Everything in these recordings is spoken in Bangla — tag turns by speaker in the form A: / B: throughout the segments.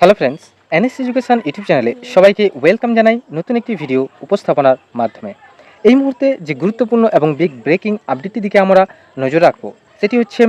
A: Hello friends NS education YouTube চ্যানেলে সবাইকে ওয়েলকাম জানাই নতুন একটি ভিডিও উপস্থাপনার মাধ্যমে। এই মুহূর্তে যে গুরুত্বপূর্ণ এবং বিগ ব্রেকিং আপডেটটির দিকে আমরা নজর রাখব, সেটি হচ্ছে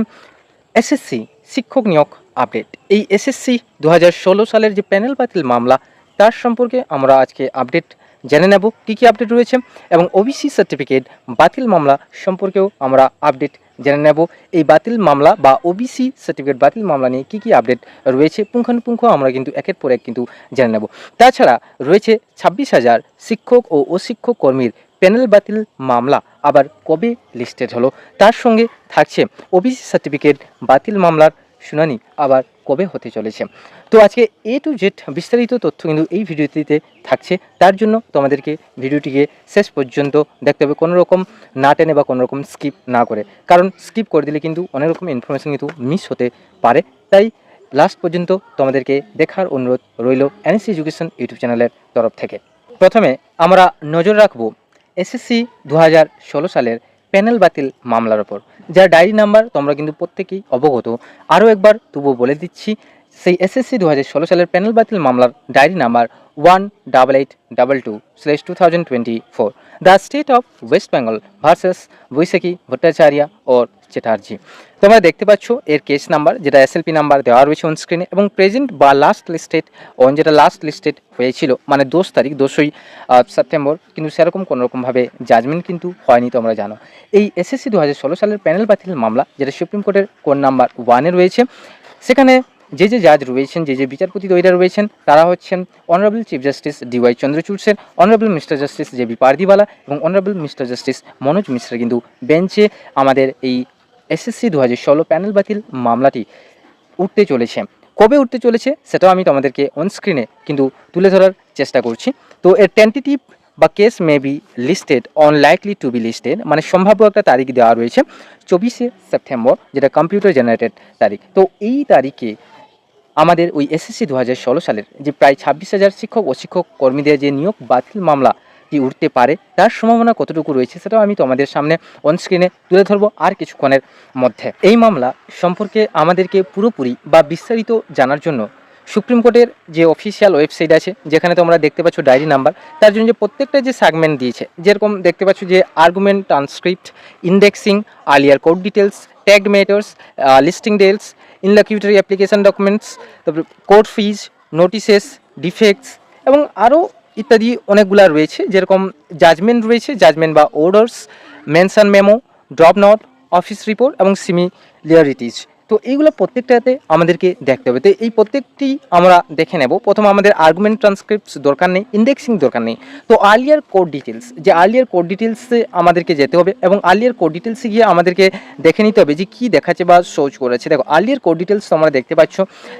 A: এসএসসি শিক্ষক নিয়োগ আপডেট এই এসএসসি দু হাজার ষোলো সালের যে প্যানেল বাতিল মামলা, তার সম্পর্কে আমরা আজকে আপডেট জেনে নেব কী কী আপডেট রয়েছে এবং ওবিসি সার্টিফিকেট বাতিল মামলা সম্পর্কেও আমরা আপডেট জেনে নেব। এই বাতিল মামলা বা ওবিসি সার্টিফিকেট বাতিল মামলা নিয়ে কী কী আপডেট রয়েছে পুঙ্খানুপুঙ্খ আমরা কিন্তু একের পর এক কিন্তু জেনে নেব। তাছাড়া রয়েছে ছাব্বিশ হাজার শিক্ষক ও অশিক্ষক কর্মীর প্যানেল বাতিল মামলা আবার কবে লিস্টেড হলো? তার সঙ্গে থাকছে ওবিসি সার্টিফিকেট বাতিল মামলার শুনানি আবার কবে হতে চলেছে। তো আজকে এ টু জেড বিস্তারিত তথ্য কিন্তু এই ভিডিওটিতে থাকছে। তার জন্য তোমাদেরকে ভিডিওটিকে শেষ পর্যন্ত দেখতে হবে। কোনো রকম না টেনে বা কোনো রকম স্কিপ না করে। কারণ স্কিপ করে দিলে কিন্তু অনেক রকম ইনফরমেশন কিন্তু মিস হতে পারে। তাই লাস্ট পর্যন্ত তোমাদেরকে দেখার অনুরোধ রইল এনএসসি এডুকেশন ইউটিউব চ্যানেলের তরফ থেকে। প্রথমে আমরা নজর রাখব এসএসসি দু হাজার ষোলো সালের প্যানেল বাতিল মামলার ওপর। যার ডায়েরি নাম্বার তোমরা কিন্তু প্রত্যেকেই অবগত। আরও একবার তবুও বলে দিচ্ছি, সেই এসএসসি দু হাজার ষোলো সালের প্যানেল বাতিল মামলার diary number one double eight double two slash two thousand twenty four the state of West Bengal versus Baishakhi Bhattacharya or Chatterjee তোমরা দেখতে পাচ্ছ এর কেস নাম্বার যেটা এসএলপি নাম্বার দেওয়া রয়েছে অন স্ক্রিনে এবং প্রেজেন্ট বা লাস্ট লিস্টেড অন যেটা লাস্ট লিস্টেড হয়েছিল মানে দোষ তারিখ দোষই সেপ্টেম্বর কিন্তু সেরকম কোনোরকমভাবে জাজমেন্ট কিন্তু হয়নি তোমরা জানো। এই এসএসসি দু হাজার ষোলো সালের প্যানেল বাতিল মামলা, যেটা সুপ্রিম কোর্টের কোন নাম্বার ওয়ানে রয়েছে, সেখানে যে যে জাজ রয়েছেন, যে যে বিচারপতি দৈরা রয়েছেন, তারা হচ্ছেন honourable chief justice DY Chandrachud Sen honourable mister justice J B Pardiwala এবং honourable mister justice Manoj Mishra কিন্তু বেঞ্চে আমাদের এই এসএসসি দু হাজার ষোলো প্যানেল বাতিল মামলাটি উঠতে চলেছে। কবে উঠতে চলেছে সেটাও আমি তোমাদেরকে অন স্ক্রিনে কিন্তু তুলে ধরার চেষ্টা করছি। তো এর টেন্টেটিভ বা case may be listed on likely to be listed মানে সম্ভাব্য একটা তারিখ দেওয়া রয়েছে, চব্বিশে সেপ্টেম্বর, যেটা কম্পিউটার জেনারেটেড তারিখ। তো এই তারিখে আমাদের ওই এসএসসি দু হাজার ষোলো সালের যে প্রায় ছাব্বিশ হাজার শিক্ষক ও শিক্ষক কর্মীদের যে নিয়োগ বাতিল মামলা কি উঠতে পারে, তার সম্ভাবনা কতটুকু রয়েছে সেটাও আমি তোমাদের সামনে অনস্ক্রিনে তুলে ধরবো আর কিছুক্ষণের মধ্যে। এই মামলা সম্পর্কে আমাদেরকে পুরোপুরি বা বিস্তারিত জানার জন্য সুপ্রিম কোর্টের যে অফিসিয়াল ওয়েবসাইট আছে, যেখানে তোমরা দেখতে পাচ্ছ ডায়েরি নাম্বার তার জন্য যে প্রত্যেকটা যে সেগমেন্ট দিয়েছে, যেরকম দেখতে পাচ্ছ যে argument transcript indexing earlier code details tag matters listing dates interlocutory application documents তারপরে কোর্ট ফিজ নোটিসেস ডিফেক্টস এবং আরও ইত্যাদি অনেকগুলা রয়েছে, যেরকম জাজমেন্ট রয়েছে জাজমেন্ট বা orders mention memo drop note office report এবং সিমিলিয়ারিটিজ তো এইগুলো প্রত্যেকটাতে আমাদেরকে দেখতে হবে। তো এই প্রত্যেকটি আমরা দেখে নেব। প্রথম আমাদের আর্গুমেন্ট ট্রান্সক্রিপ্টস দরকার নেই ইন্ডেক্সিং দরকার নেই। তো আর্লিয়ার কোড ডিটেলস যে আর্লিয়ার কোড ডিটেলসে আমাদেরকে যেতে হবে এবং আর্লিয়ার কোড ডিটেলসে গিয়ে আমাদেরকে দেখে নিতে হবে যে কী দেখাচ্ছে বা সোচ করেছে। দেখো আর্লিয়ার কোড ডিটেলস তোমরা দেখতে পাচ্ছ।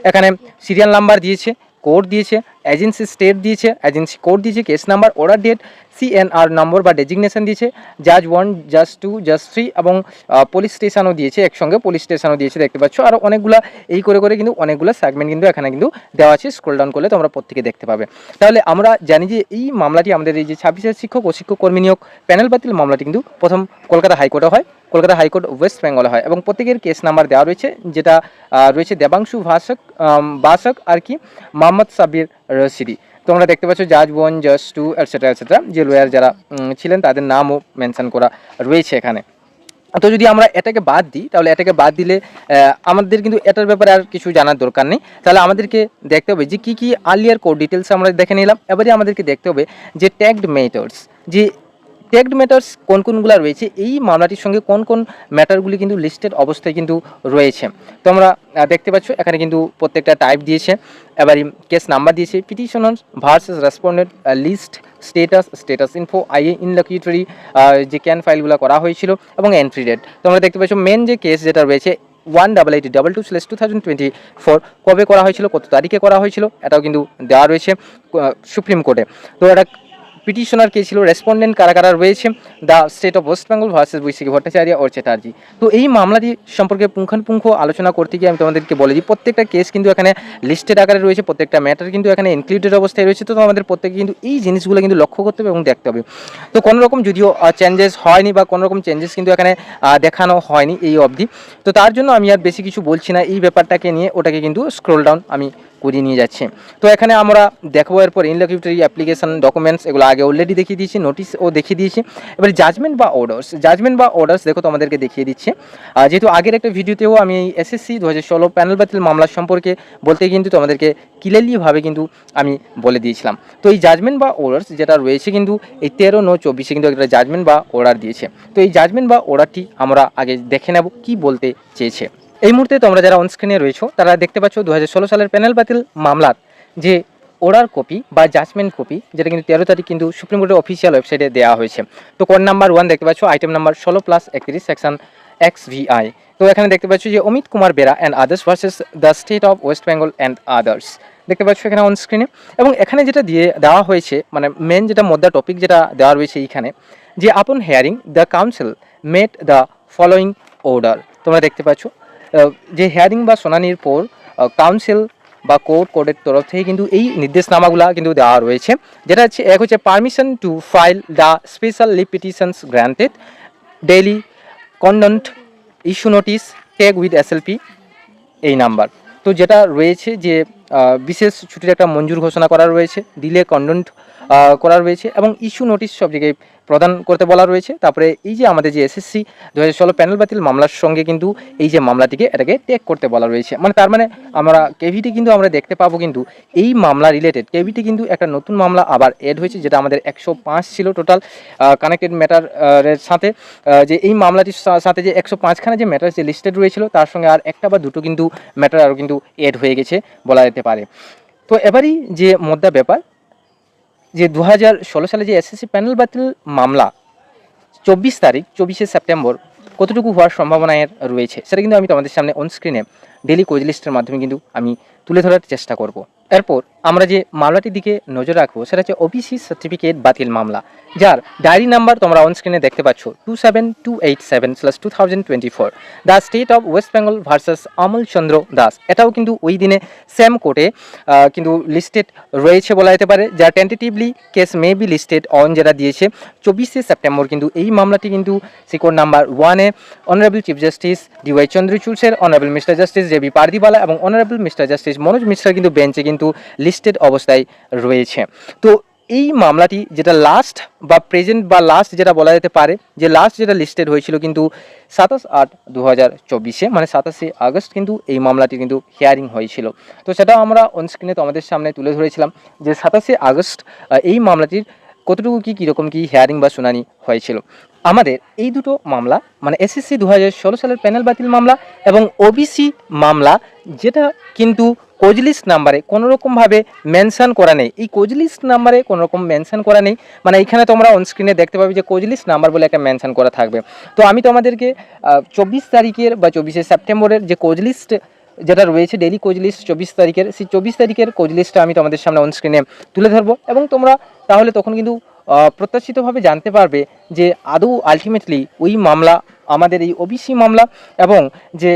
A: এখানে সিরিয়াল নাম্বার দিয়েছে কোড দিয়েছে এজেন্সি স্টেট দিয়েছে এজেন্সি কোড দিয়েছে case number order date CNR number বা ডেজিগনেশন দিয়েছে জাজ ওয়ান জাজ টু জাজ থ্রি এবং পুলিশ স্টেশনও দিয়েছে একসঙ্গে পুলিশ স্টেশনও দিয়েছে দেখতে পাচ্ছ। আর অনেকগুলা এই করে করে কিন্তু অনেকগুলো সেগমেন্ট কিন্তু এখানে কিন্তু দেওয়া আছে স্ক্রোল ডাউন করলে তোমরা প্রত্যেকে দেখতে পাবে। তাহলে আমরা জানি যে এই মামলাটি আমাদের এই যে ছাব্বিশের শিক্ষক ও শিক্ষক কর্মী নিয়োগ প্যানেল বাতিল মামলাটি কিন্তু প্রথম কলকাতা হাইকোর্টে হয় কলকাতা হাইকোর্ট ওয়েস্ট বেঙ্গলে হয় এবং প্রত্যেকের কেস নাম্বার দেওয়া রয়েছে যেটা রয়েছে দেবাংশু আম, বাসক আর কি মোহাম্মদ সাবির রশিদি। তোমরা দেখতে পাচ্ছ জাজ ওয়ান, জাজ টু এটসেট্রা এটসেট্রা যে লয়ার যারা ছিলেন, তাদের নামও মেনশান করা রয়েছে এখানে। তো যদি আমরা এটাকে বাদ দিই, তাহলে এটাকে বাদ দিলে আমাদের কিন্তু এটার ব্যাপারে আর কিছু জানার দরকার নেই। তাহলে আমাদেরকে দেখতে হবে যে কী কী আর্লিয়ার কোড ডিটেলস আমরা দেখে নিলাম। এবারে আমাদেরকে দেখতে হবে যে ট্যাগড মেটার্স যে ট্যাগড ম্যাটার্স কোন কোনগুলো রয়েছে, এই মামলাটির সঙ্গে কোন কোন ম্যাটারগুলি কিন্তু লিস্টেড অবস্থায় কিন্তু রয়েছে। তোমরা দেখতে পাচ্ছ, এখানে কিন্তু প্রত্যেকটা টাইপ দিয়েছে। এবারে কেস নাম্বার দিয়েছে petitioner versus respondent list status status info IA interlocutory যে ক্যান ফাইলগুলো করা হয়েছিল, এবং এন্ট্রি ডেট তোমরা দেখতে পাচ্ছ মেন যে কেস যেটা রয়েছে one double eight double two slash two thousand twenty four কবে করা হয়েছিল, কত তারিখে করা হয়েছিল, এটাও কিন্তু দেওয়া রয়েছে সুপ্রিম কোর্টে তো এটা পিটিশনার কে ছিল? রেসপন্ডেন্ট কারা কারা রয়েছে? The state of West Bengal versus Baishakhi Bhattacharya or Chatterjee তো এই মামলাটি সম্পর্কে পুঙ্খানুপুঙ্খ আলোচনা করতে গিয়ে আমি তোমাদেরকে বলে দিই, প্রত্যেকটা কেস কিন্তু এখানে লিস্টেড আকারে রয়েছে, প্রত্যেকটা ম্যাটার কিন্তু এখানে ইনক্লুডেড অবস্থায় রয়েছে। তো আমাদের প্রত্যেকে কিন্তু এই জিনিসগুলো কিন্তু লক্ষ্য করতে হবে এবং দেখতে হবে। তো কোনো রকম যদিও চেঞ্জেস হয়নি বা কোনো রকম চেঞ্জেস কিন্তু এখানে দেখানো হয়নি এই অবধি। তো তার জন্য আমি আর বেশি কিছু বলছি না। এই ব্যাপারটাকে নিয়ে ওটাকে কিন্তু স্ক্রোল ডাউন আমি করিয়ে নিয়ে যাচ্ছে। তো এখানে আমরা দেখব এরপর ইনলকিউটারি অ্যাপ্লিকেশান ডকুমেন্টস এগুলো আগে অলরেডি দেখিয়ে দিয়েছি নোটিশও দেখিয়ে দিয়েছি। এবার জাজমেন্ট বা অর্ডার্স জাজমেন্ট বা অর্ডার্স দেখো তোমাদেরকে দেখিয়ে দিচ্ছে। যেহেতু আগের একটা ভিডিওতেও আমি এসএসসি দু হাজার ষোলো প্যানেল বাতিল মামলা সম্পর্কে বলতে কিন্তু তোমাদেরকে ক্লিয়ারলিভাবে কিন্তু আমি বলে দিয়েছিলাম। তো এই জাজমেন্ট বা অর্ডার্স যেটা রয়েছে কিন্তু এই তেরো নো চব্বিশে কিন্তু একটা জাজমেন্ট বা অর্ডার দিয়েছে। তো এই জাজমেন্ট বা অর্ডারটি আমরা আগে দেখে নেব কি বলতে চেয়েছে। এই মুহূর্তে তোমরা যারা অনস্ক্রিনে রয়েছো, তারা দেখতে পাচ্ছ দু হাজার ষোলো সালের প্যানেল বাতিল মামলার যে অর্ডার কপি বা জাজমেন্ট কপি যেটা কিন্তু তেরো তারিখ কিন্তু সুপ্রিম কোর্টের অফিসিয়াল ওয়েবসাইটে দেওয়া হয়েছে। তো কোড নাম্বার ওয়ান দেখতে পাচ্ছ আইটেম নাম্বার ষোলো প্লাস একত্রিশ সেকশন এক্স ভিআই তো এখানে দেখতে পাচ্ছ যে Amit Kumar Bera and others versus the state of West Bengal and others দেখতে পাচ্ছ এখানে অন স্ক্রিনে এবং এখানে যেটা দিয়ে দেওয়া হয়েছে মানে মেন যেটা মোদ্দা টপিক যেটা দেওয়া রয়েছে এইখানে, যে upon hearing the counsel made the following order তোমরা দেখতে পাচ্ছ যে হেয়ারিং বা শুনানির পর কাউন্সিল বা কোর্ট কোর্টের তরফ থেকে কিন্তু এই নির্দেশনামাগুলো কিন্তু দেওয়া রয়েছে। যেটা হচ্ছে, এক হচ্ছে permission to file the special leave petitions granted delay condoned issue notice tag with SLP এই নাম্বার তো যেটা রয়েছে যে বিশেষ ছুটির একটা মঞ্জুর ঘোষণা করা রয়েছে ডিলে কন্ডন্ট করা রয়েছে এবং ইস্যু নোটিশ সব জায়গায় প্রদান করতে বলা রয়েছে। তারপরে এই যে আমাদের যে এসএসসি দু হাজার ষোলো প্যানেল বাতিল মামলার সঙ্গে কিন্তু এই যে মামলাটিকে এটাকে টেক করতে বলা রয়েছে। মানে তার মানে আমরা কেভিটি কিন্তু আমরা দেখতে পাবো কিন্তু এই মামলা রিলেটেড কেভিটি কিন্তু একটা নতুন মামলা আবার এড হয়েছে, যেটা আমাদের একশো পাঁচ ছিল টোটাল কানেক্টেড ম্যাটার এর সাথে যে এই মামলাটির সাথে যে একশো পাঁচখানে যে ম্যাটার যে লিস্টেড রয়েছিল, তার সঙ্গে আর একটা বা দুটো কিন্তু ম্যাটার আরও কিন্তু এড হয়ে গেছে বলা যেতে পারে। তো এবারই যে মোদ্দা ব্যাপার, যে দু হাজার ষোলো সালে যে এসএসসি প্যানেল বাতিল মামলা, চব্বিশ তারিখ, চব্বিশে সেপ্টেম্বর কতটুকু হওয়ার সম্ভাবনা এর রয়েছে, সেটা কিন্তু আমি তোমাদের সামনে অনস্ক্রিনে ডেলি কোজ লিস্টের মাধ্যমে কিন্তু আমি তুলে ধরার চেষ্টা করব। এরপর আমরা যে মামলাটির দিকে নজর রাখব, সেটা হচ্ছে ওবিসি সার্টিফিকেট বাতিল মামলা, যার ডায়েরি নাম্বার তোমরা অন স্ক্রিনে দেখতে পাচ্ছ two seven two eight seven slash two thousand twenty four the state of West Bengal versus Amal Chandra Das এটাও কিন্তু ওই দিনে সেম কোর্টে কিন্তু লিস্টেড রয়েছে বলা যেতে পারে, যার tentatively case may be listed on যেটা দিয়েছে চব্বিশে সেপ্টেম্বর। কিন্তু এই মামলাটি কিন্তু সিকোর নাম্বার ওয়ানে honourable chief justice DY চন্দ্রচূড়ের honourable mister justice J B এবং honourable mister justice Manoj Mishra কিন্তু বেঞ্চে কিন্তু লিস্টেড অবস্থায় রয়েছে। তো এই মামলাটি যেটা লাস্ট বা প্রেজেন্ট বা লাস্ট যেটা বলা যেতে পারে, যে লাস্ট যেটা লিস্টেড হয়েছিল কিন্তু সাতাশ আট দু হাজার চব্বিশে মানে সাতাশে আগস্ট কিন্তু এই মামলাটি কিন্তু হিয়ারিং হয়েছিল। তো সেটাও আমরা অনস্ক্রিনে তোমাদের সামনে তুলে ধরেছিলাম যে সাতাশে আগস্ট এই মামলাটির কতটুকু কি, কীরকম কী হিয়ারিং বা শুনানি হয়েছিল। আমাদের এই দুটো মামলা মানে এসএসসি দু হাজার ষোলো সালের প্যানেল বাতিল মামলা এবং ওবিসি মামলা, যেটা কিন্তু কোজলিস্ট নাম্বারে কোনো রকমভাবে মেনশন করা নেই। এই কোজলিস্ট নাম্বারে কোনো রকম মেনশন করা নেই। মানে এখানে তোমরা অন স্ক্রিনে দেখতে পাবে যে কোজলিস্ট নাম্বার বলে একটা মেনশন করা থাকবে। তো আমি তোমাদেরকে চব্বিশ তারিখের বা চব্বিশে সেপ্টেম্বরের যে কোজলিস্ট যেটা রয়েছে ডেলি কোজ লিস্ট চব্বিশ তারিখের, সেই চব্বিশ তারিখের কোজ লিস্টটা আমি তোমাদের সামনে অন স্ক্রিনে তুলে ধরবো। এবং তোমরা তাহলে তখন কিন্তু প্রত্যাশিতভাবে জানতে পারবে যে আদৌ আলটিমেটলি ওই মামলা, আমাদের এই ওবিসি মামলা এবং যে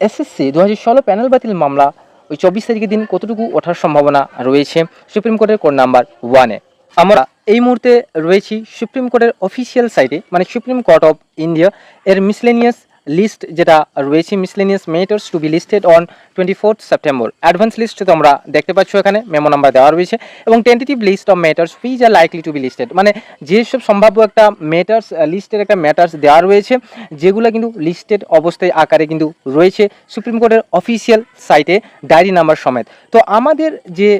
A: এসএসসি দু হাজার ষোলো প্যানেল বাতিল মামলা ওই চব্বিশ তারিখের দিন কতটুকু ওঠার সম্ভাবনা রয়েছে? সুপ্রিম কোর্টের কোর্ট নাম্বার ওয়ানে আমরা এই মুহূর্তে রয়েছি সুপ্রিম কোর্টের অফিসিয়াল সাইটে মানে সুপ্রিম কোর্ট অফ ইন্ডিয়া এর মিসলেনিয়াস লিস্ট যেটা রয়েছে miscellaneous matters to be listed on twenty fourth September advance list তোমরা দেখতে পাচ্ছ এখানে মেমো নাম্বার দেওয়া রয়েছে এবং tentative list of matters which are likely to be listed মানে যেসব সম্ভাব্য একটা মেটার্স লিস্টের একটা ম্যাটার্স দেওয়া রয়েছে, যেগুলো কিন্তু লিস্টেড অবস্থায় আকারে কিন্তু রয়েছে সুপ্রিম কোর্টের অফিসিয়াল সাইটে ডায়েরি নাম্বার সমেত। তো আমাদের যে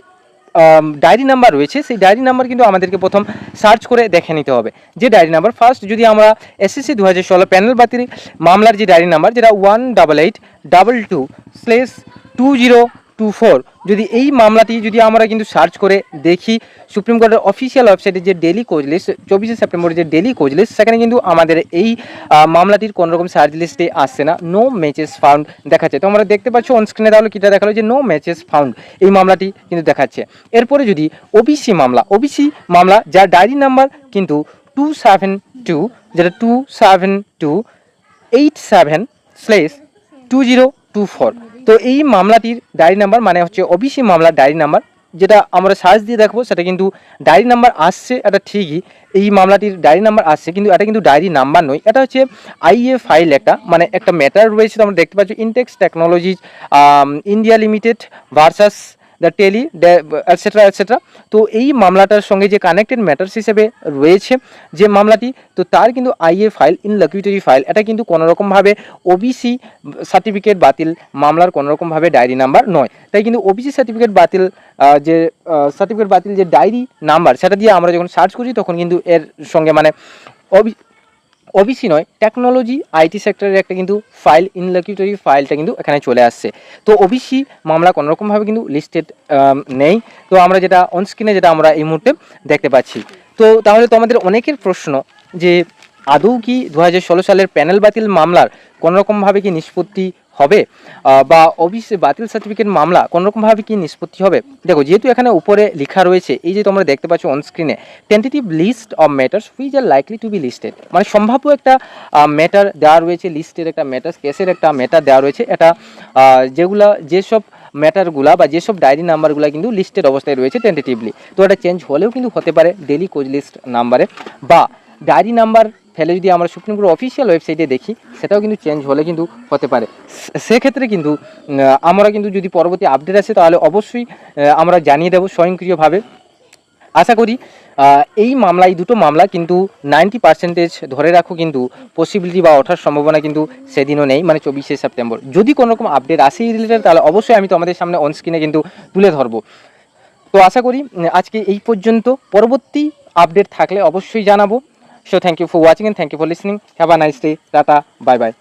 A: ডায়েরি নাম্বার রয়েছে, সেই ডায়েরি নাম্বার কিন্তু আমাদেরকে প্রথম সার্চ করে দেখে নিতে হবে। যে ডায়েরি নাম্বার ফার্স্ট যদি আমরা এসএসসি দু হাজার ষোলো প্যানেল বাতিল মামলার যে ডায়েরি নাম্বার যেটা one double eight double two slash two zero two four যদি এই মামলাটি যদি আমরা কিন্তু সার্চ করে দেখি সুপ্রিম কোর্টের অফিসিয়াল ওয়েবসাইটে যে ডেলি কোচ লিস্ট চব্বিশে সেপ্টেম্বরে যে ডেলি কোচ লিস্ট সেখানে কিন্তু আমাদের এই মামলাটির কোনো রকম সার্চ লিস্টে আসছে না। নো ম্যাচেস ফাউন্ড দেখাচ্ছে। তো আমরা দেখতে পাচ্ছি অন স্ক্রিনে তাহলে কিটা দেখাল যে নো ম্যাচেস ফাউন্ড এই মামলাটি কিন্তু দেখাচ্ছে। এরপরে যদি ওবিসি মামলা ওবিসি মামলা, যার ডায়েরি নাম্বার কিন্তু টু সেভেন টু যেটা two seven two eight seven slash two zero two four তো এই মামলাটির ডায়েরি নাম্বার মানে হচ্ছে ওবিসি মামলার ডায়েরি নাম্বার, যেটা আমরা সার্চ দিয়ে দেখব, সেটা কিন্তু ডায়েরি নাম্বার আসছে, এটা ঠিকই। এই মামলাটির ডায়েরি নাম্বার আসছে, কিন্তু এটা কিন্তু ডায়েরি নাম্বার নয়। এটা হচ্ছে আইএ ফাইল একটা মানে একটা ম্যাটার রয়েছে, তো আমরা দেখতে পাচ্ছি, Intex technologies India limited versus the tele etcetera etcetera তো এই মামলাটার সঙ্গে যে কানেক্টেড ম্যাটার্স হিসেবে রয়েছে, যে মামলাটি, তো তার কিন্তু IA file interlocutory file এটা কিন্তু কোনোরকমভাবে ওবিসি সার্টিফিকেট বাতিল, মামলার কোনোরকমভাবে ডায়েরি নাম্বার নয়। তাই কিন্তু ওবিসি সার্টিফিকেট বাতিল যে সার্টিফিকেট বাতিল যে ডায়েরি নাম্বার সেটা দিয়ে আমরা যখন সার্চ করি তখন কিন্তু এর সঙ্গে মানে ওবিসি নয় টেকনোলজি আইটি সেক্টরের একটা কিন্তু ফাইল ইনলকিউটরি ফাইলটা কিন্তু এখানে চলে আসছে। তো ওবিসি মামলা কোনোরকমভাবে কিন্তু লিস্টেড নেই। তো আমরা যেটা অনস্ক্রিনে যেটা আমরা এই মুহূর্তে দেখতে পাচ্ছি। তো তাহলে তো আমাদের অনেকের প্রশ্ন যে আদৌ কি দু হাজার ষোলো সালের প্যানেল বাতিল মামলার কোনোরকমভাবে কি নিষ্পত্তি হবে বা ওবিসি বাতিল সার্টিফিকেট মামলা কোনোরকমভাবে কি নিষ্পত্তি হবে? দেখো, যেহেতু এখানে উপরে লেখা রয়েছে, এই যে তোমরা দেখতে পাচ্ছ অন স্ক্রিনে tentative list of matters which are likely to be listed মানে সম্ভাব্য একটা ম্যাটার দেওয়া রয়েছে লিস্টের একটা ম্যাটার কেসের একটা ম্যাটার দেওয়া রয়েছে, এটা যেগুলা, যেসব ম্যাটারগুলা বা যেসব ডায়েরি নাম্বারগুলো কিন্তু লিস্টেড অবস্থায় রয়েছে টেন্টেটিভলি তো এটা চেঞ্জ হলেও কিন্তু হতে পারে ডেলি কোজ লিস্ট নাম্বারে বা ডায়েরি নাম্বার ফেলে যদি আমরা সুপ্রিম কোর্ট অফিসিয়াল ওয়েবসাইটে দেখি, সেটাও কিন্তু চেঞ্জ হলে কিন্তু হতে পারে। সেক্ষেত্রে কিন্তু আমরা কিন্তু যদি পরবর্তী আপডেট আসে, তাহলে অবশ্যই আমরা জানিয়ে দেবো স্বয়ংক্রিয়ভাবে। আশা করি এই মামলা এই দুটো মামলা কিন্তু নাইনটি পার্সেন্টেজ ধরে রাখো কিন্তু পসিবিলিটি বা ওঠার সম্ভাবনা কিন্তু সেদিনও নেই মানে চব্বিশে সেপ্টেম্বর। যদি কোনো রকম আপডেট আসে এই রিলেটেড তাহলে অবশ্যই আমি তোমাদের সামনে অন স্ক্রিনে কিন্তু তুলে ধরবো। তো আশা করি আজকে এই পর্যন্ত। পরবর্তী আপডেট থাকলে অবশ্যই জানাব। So thank you for watching and thank you for listening have a nice day tata bye bye